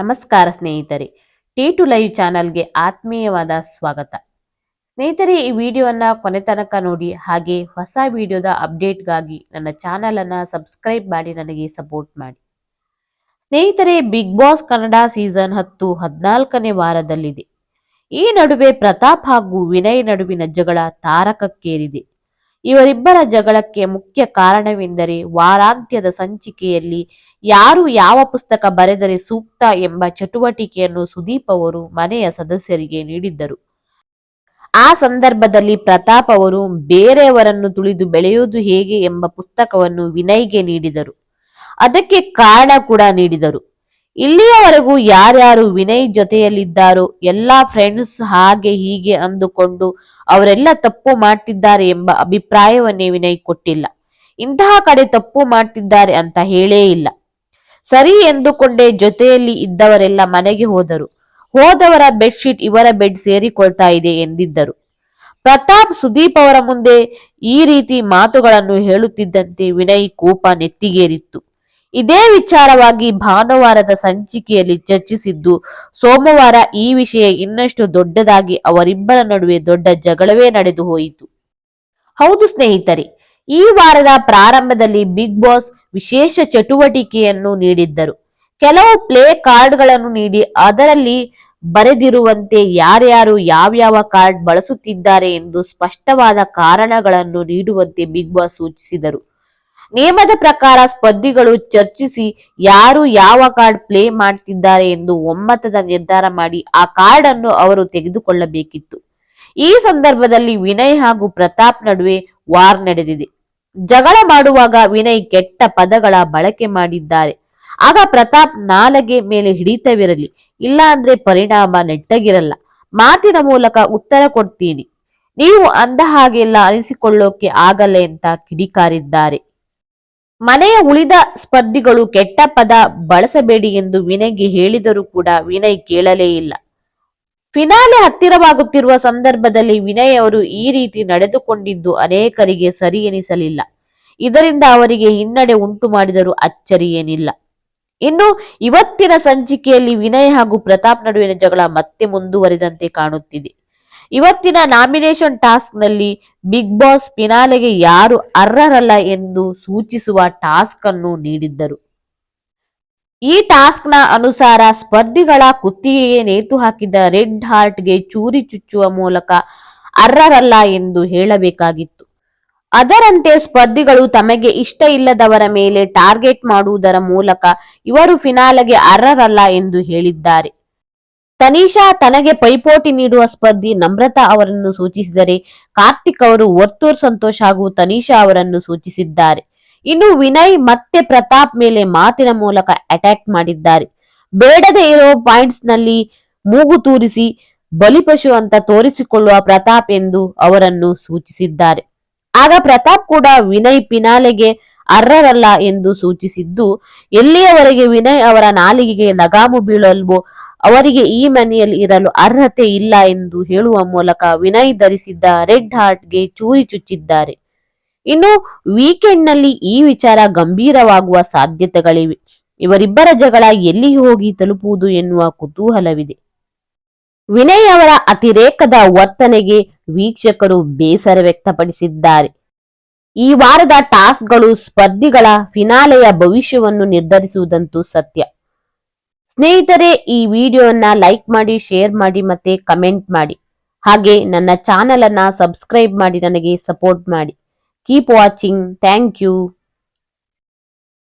ನಮಸ್ಕಾರ ಸ್ನೇಹಿತರೆ. T to live ಚಾನಲ್ಗೆ ಆತ್ಮೀಯವಾದ ಸ್ವಾಗತ. ಸ್ನೇಹಿತರೆ, ಈ ವಿಡಿಯೋವನ್ನು ಕೊನೆ ತನಕ ನೋಡಿ, ಹಾಗೆ ಹೊಸ ವಿಡಿಯೋದ ಅಪ್ಡೇಟ್ಗಾಗಿ ನನ್ನ ಚಾನಲನ್ನು ಸಬ್ಸ್ಕ್ರೈಬ್ ಮಾಡಿ ನನಗೆ ಸಪೋರ್ಟ್ ಮಾಡಿ. ಸ್ನೇಹಿತರೆ, ಬಿಗ್ ಬಾಸ್ ಕನ್ನಡ ಸೀಸನ್ ಹತ್ತು ಹದಿನಾಲ್ಕನೇ ವಾರದಲ್ಲಿದೆ. ಈ ನಡುವೆ ಪ್ರತಾಪ್ ಹಾಗೂ ವಿನಯ್ ನಡುವಿನ ಜಗಳ ತಾರಕಕ್ಕೇರಿದೆ. ಇವರಿಬ್ಬರ ಜಗಳಕ್ಕೆ ಮುಖ್ಯ ಕಾರಣವೆಂದರೆ ವಾರಾಂತ್ಯದ ಸಂಚಿಕೆಯಲ್ಲಿ ಯಾರು ಯಾವ ಪುಸ್ತಕ ಬರೆದರೆ ಸೂಕ್ತ ಎಂಬ ಚಟುವಟಿಕೆಯನ್ನು ಸುದೀಪ್ ಅವರು ಮನೆಯ ಸದಸ್ಯರಿಗೆ ನೀಡಿದ್ದರು. ಆ ಸಂದರ್ಭದಲ್ಲಿ ಪ್ರತಾಪ್ ಅವರು, ಬೇರೆಯವರನ್ನು ತುಳಿದು ಬೆಳೆಯುವುದು ಹೇಗೆ ಎಂಬ ಪುಸ್ತಕವನ್ನು ವಿನಯ್ಗೆ ನೀಡಿದರು. ಅದಕ್ಕೆ ಕಾರಣ ಕೂಡ ನೀಡಿದರು. ಇಲ್ಲಿಯವರೆಗೂ ಯಾರ್ಯಾರು ವಿನಯ್ ಜೊತೆಯಲ್ಲಿದ್ದಾರೋ ಎಲ್ಲಾ ಫ್ರೆಂಡ್ಸ್ ಹಾಗೆ ಹೀಗೆ ಅಂದುಕೊಂಡು ಅವರೆಲ್ಲ ತಪ್ಪು ಮಾಡ್ತಿದ್ದಾರೆ ಎಂಬ ಅಭಿಪ್ರಾಯವನ್ನೇ ವಿನಯ್ ಕೊಟ್ಟಿಲ್ಲ. ಇಂತಹ ಕಡೆ ತಪ್ಪು ಮಾಡ್ತಿದ್ದಾರೆ ಅಂತ ಹೇಳೇ ಇಲ್ಲ. ಸರಿ ಎಂದುಕೊಂಡೇ ಜೊತೆಯಲ್ಲಿ ಇದ್ದವರೆಲ್ಲ ಮನೆಗೆ ಹೋದರು. ಹೋದವರ ಬೆಡ್ಶೀಟ್ ಇವರ ಬೆಡ್ ಸೇರಿಕೊಳ್ತಾ ಇದೆ ಎಂದಿದ್ದರು. ಪ್ರತಾಪ್ ಸುದೀಪ್ ಅವರ ಮುಂದೆ ಈ ರೀತಿ ಮಾತುಗಳನ್ನು ಹೇಳುತ್ತಿದ್ದಂತೆ ವಿನಯ್ ಕೋಪ ನೆತ್ತಿಗೇರಿತ್ತು. ಇದೇ ವಿಚಾರವಾಗಿ ಭಾನುವಾರದ ಸಂಚಿಕೆಯಲ್ಲಿ ಚರ್ಚಿಸಿದ್ದು, ಸೋಮವಾರ ಈ ವಿಷಯ ಇನ್ನಷ್ಟು ದೊಡ್ಡದಾಗಿ ಅವರಿಬ್ಬರ ನಡುವೆ ದೊಡ್ಡ ಜಗಳವೇ ನಡೆದು ಹೋಯಿತು. ಹೌದು ಸ್ನೇಹಿತರೆ, ಈ ವಾರದ ಪ್ರಾರಂಭದಲ್ಲಿ ಬಿಗ್ ಬಾಸ್ ವಿಶೇಷ ಚಟುವಟಿಕೆಯನ್ನು ನೀಡಿದ್ದರು. ಕೆಲವು ಪ್ಲೇ ಕಾರ್ಡ್ಗಳನ್ನು ನೀಡಿ ಅದರಲ್ಲಿ ಬರೆದಿರುವಂತೆ ಯಾರ್ಯಾರು ಯಾವ್ಯಾವ ಕಾರ್ಡ್ ಬಳಸುತ್ತಿದ್ದಾರೆ ಎಂದು ಸ್ಪಷ್ಟವಾದ ಕಾರಣಗಳನ್ನು ನೀಡುವಂತೆ ಬಿಗ್ ಬಾಸ್ ಸೂಚಿಸಿದರು. ನಿಯಮದ ಪ್ರಕಾರ ಸ್ಪರ್ಧಿಗಳು ಚರ್ಚಿಸಿ ಯಾರು ಯಾವ ಕಾರ್ಡ್ ಪ್ಲೇ ಮಾಡ್ತಿದ್ದಾರೆ ಎಂದು ಒಮ್ಮತದ ನಿರ್ಧಾರ ಮಾಡಿ ಆ ಕಾರ್ಡ್ ಅನ್ನು ಅವರು ತೆಗೆದುಕೊಳ್ಳಬೇಕಿತ್ತು. ಈ ಸಂದರ್ಭದಲ್ಲಿ ವಿನಯ್ ಹಾಗೂ ಪ್ರತಾಪ್ ನಡುವೆ ವಾರ್ ನಡೆದಿದೆ. ಜಗಳ ಮಾಡುವಾಗ ವಿನಯ್ ಕೆಟ್ಟ ಪದಗಳ ಬಳಕೆ ಮಾಡಿದ್ದಾರೆ. ಆಗ ಪ್ರತಾಪ್ ನಾಲಗೆ ಮೇಲೆ ಹಿಡಿತವಿರಲಿ ಇಲ್ಲ ಅಂದ್ರೆ ಪರಿಣಾಮ ನೆಟ್ಟಗಿರಲ್ಲ. ಮಾತಿನ ಮೂಲಕ ಉತ್ತರ ಕೊಡ್ತೀನಿ. ನೀವು ಅಂದ ಹಾಗೆಲ್ಲ ಅನಿಸಿಕೊಳ್ಳೋಕೆ ಆಗಲ್ಲ ಅಂತ ಕಿಡಿಕಾರಿದ್ದಾರೆ. ಮನೆಯ ಉಳಿದ ಸ್ಪರ್ಧಿಗಳು ಕೆಟ್ಟ ಪದ ಬಳಸಬೇಡಿ ಎಂದು ವಿನಯ್ಗೆ ಹೇಳಿದರೂ ಕೂಡ ವಿನಯ್ ಕೇಳಲೇ ಇಲ್ಲ. ಫಿನಾಲೆ ಹತ್ತಿರವಾಗುತ್ತಿರುವ ಸಂದರ್ಭದಲ್ಲಿ ವಿನಯ್ ಅವರು ಈ ರೀತಿ ನಡೆದುಕೊಂಡಿದ್ದು ಅನೇಕರಿಗೆ ಸರಿ ಎನಿಸಲಿಲ್ಲ. ಇದರಿಂದ ಅವರಿಗೆ ಹಿನ್ನಡೆ ಉಂಟು ಮಾಡಿದರೂ ಅಚ್ಚರಿ ಏನಿಲ್ಲ. ಇನ್ನು ಇವತ್ತಿನ ಸಂಚಿಕೆಯಲ್ಲಿ ವಿನಯ್ ಹಾಗೂ ಪ್ರತಾಪ್ ನಡುವಿನ ಜಗಳ ಮತ್ತೆ ಮುಂದುವರಿದಂತೆ ಕಾಣುತ್ತಿದೆ. ಇವತ್ತಿನ ನಾಮಿನೇಷನ್ ಟಾಸ್ಕ್ನಲ್ಲಿ ಬಿಗ್ ಬಾಸ್ ಫಿನಾಲೆಗೆ ಯಾರು ಅರ್ಹರಲ್ಲ ಎಂದು ಸೂಚಿಸುವ ಟಾಸ್ಕ್ ಅನ್ನು ನೀಡಿದ್ದರು. ಈ ಟಾಸ್ಕ್ನ ಅನುಸಾರ ಸ್ಪರ್ಧಿಗಳ ಕುತ್ತಿಗೆಗೆ ನೇತು ಹಾಕಿದ ರೆಡ್ ಹಾರ್ಟ್ಗೆ ಚೂರಿ ಚುಚ್ಚುವ ಮೂಲಕ ಅರ್ಹರಲ್ಲ ಎಂದು ಹೇಳಬೇಕಾಗಿತ್ತು. ಅದರಂತೆ ಸ್ಪರ್ಧಿಗಳು ತಮಗೆ ಇಷ್ಟ ಇಲ್ಲದವರ ಮೇಲೆ ಟಾರ್ಗೆಟ್ ಮಾಡುವುದರ ಮೂಲಕ ಇವರು ಫಿನಾಲೆಗೆ ಅರ್ಹರಲ್ಲ ಎಂದು ಹೇಳಿದ್ದಾರೆ. ತನಿಷಾ ತನಗೆ ಪೈಪೋಟಿ ನೀಡುವ ಸ್ಪರ್ಧಿ ನಮ್ರತಾ ಅವರನ್ನು ಸೂಚಿಸಿದರೆ ಕಾರ್ತಿಕ್ ಅವರು ವರ್ತೂರ್ ಸಂತೋಷ್ ಹಾಗೂ ತನಿಷಾ ಅವರನ್ನು ಸೂಚಿಸಿದ್ದಾರೆ. ಇನ್ನು ವಿನಯ್ ಮತ್ತೆ ಪ್ರತಾಪ್ ಮೇಲೆ ಮಾತಿನ ಮೂಲಕ ಅಟ್ಯಾಕ್ ಮಾಡಿದ್ದಾರೆ. ಬೇಡದೇ ಇರೋ ಪಾಯಿಂಟ್ಸ್ನಲ್ಲಿ ಮೂಗು ತೂರಿಸಿ ಬಲಿಪಶು ಅಂತ ತೋರಿಸಿಕೊಳ್ಳುವ ಪ್ರತಾಪ್ ಎಂದು ಅವರನ್ನು ಸೂಚಿಸಿದ್ದಾರೆ. ಆಗ ಪ್ರತಾಪ್ ಕೂಡ ವಿನಯ್ ಪಿನಾಲೆಗೆ ಅರ್ಹರಲ್ಲ ಎಂದು ಸೂಚಿಸಿದ್ದು, ಎಲ್ಲಿಯವರೆಗೆ ವಿನಯ್ ಅವರ ನಾಲಿಗೆಗೆ ಲಗಾಮು ಬೀಳಲ್ವೋ ಅವರಿಗೆ ಈ ಮನೆಯಲ್ಲಿ ಇರಲು ಅರ್ಹತೆ ಇಲ್ಲ ಎಂದು ಹೇಳುವ ಮೂಲಕ ವಿನಯ್ ಧರಿಸಿದ್ದ ರೆಡ್ ಹಾರ್ಟ್ಗೆ ಚೂರಿ ಚುಚ್ಚಿದ್ದಾರೆ. ಇನ್ನು ವೀಕೆಂಡ್ನಲ್ಲಿ ಈ ವಿಚಾರ ಗಂಭೀರವಾಗುವ ಸಾಧ್ಯತೆಗಳಿವೆ. ಇವರಿಬ್ಬರ ಜಗಳ ಎಲ್ಲಿ ಹೋಗಿ ತಲುಪುವುದು ಎನ್ನುವ ಕುತೂಹಲವಿದೆ. ವಿನಯ್ ಅವರ ಅತಿರೇಕದ ವರ್ತನೆಗೆ ವೀಕ್ಷಕರು ಬೇಸರ ವ್ಯಕ್ತಪಡಿಸಿದ್ದಾರೆ. ಈ ವಾರದ ಟಾಸ್ಕ್ಗಳು ಸ್ಪರ್ಧಿಗಳ ಫಿನಾಲೆಯ ಭವಿಷ್ಯವನ್ನು ನಿರ್ಧರಿಸುವುದಂತೂ ಸತ್ಯ. ಸ್ನೇಹಿತರೆ, ಈ ವಿಡಿಯೋನ ಲೈಕ್ ಮಾಡಿ, ಶೇರ್ ಮಾಡಿ ಮತ್ತೆ ಕಮೆಂಟ್ ಮಾಡಿ. ಹಾಗೆ ನನ್ನ ಚಾನೆಲ್ ಅನ್ನ ಸಬ್ಸ್ಕ್ರೈಬ್ ಮಾಡಿ, ನನಗೆ ಸಪೋರ್ಟ್ ಮಾಡಿ. Keep watching. Thank you.